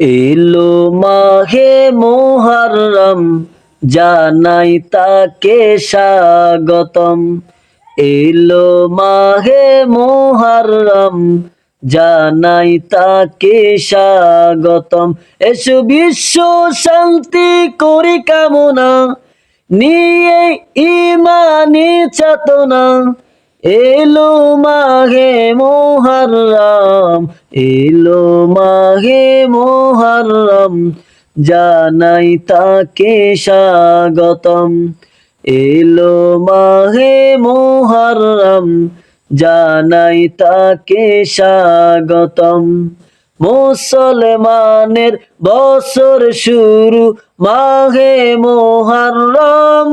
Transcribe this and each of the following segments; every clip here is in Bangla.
এলো মাহে মোহারম জানাই তাকে স্বাগতম। এলো মাহে মোহারম জানাই তাকে স্বাগতম। এসো বিশ্ব শান্তি করি কামনা, নিয়ে ইমানি চেতনা। এলো মাহে মোহারম, এলো মাহে মোহারম, জানাই তাকে স্বাগতম। এলো মাহে মোহারম, জানাই তাকে স্বাগতম। মুসলমানের বছর শুরু মাহে মোহারম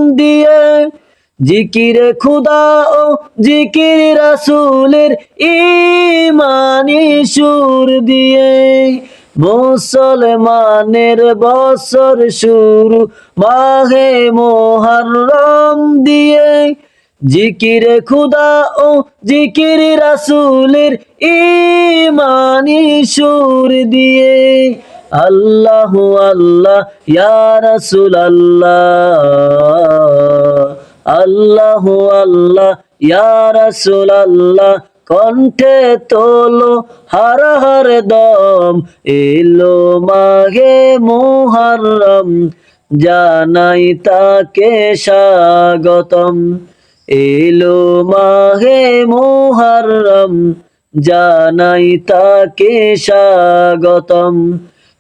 জিকিরে খুদা ও জিকির রাসুলের ইমানি সুর দিয়ে মুসলমানের বছর শুরু মাহে মোহারম দিয়ে জিকির খুদা ও জিকির রাসুলের ইমানি সুর দিয়ে আল্লাহ আল্লাহ, ইয়া রাসুল আল্লাহ আল্লাহ আল্লাহ, ইয়া রাসুল আল্লাহ কণ্ঠে তোলো হর হর দম, এলো মাঘে মোহরম, জানাই তাকে স্বাগতম। এলো মাহে মোহরম, জানাই তাকে স্বাগতম।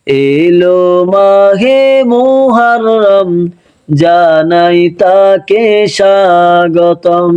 এলো মাহে মোহরম জানাই তাকে স্বাগতম।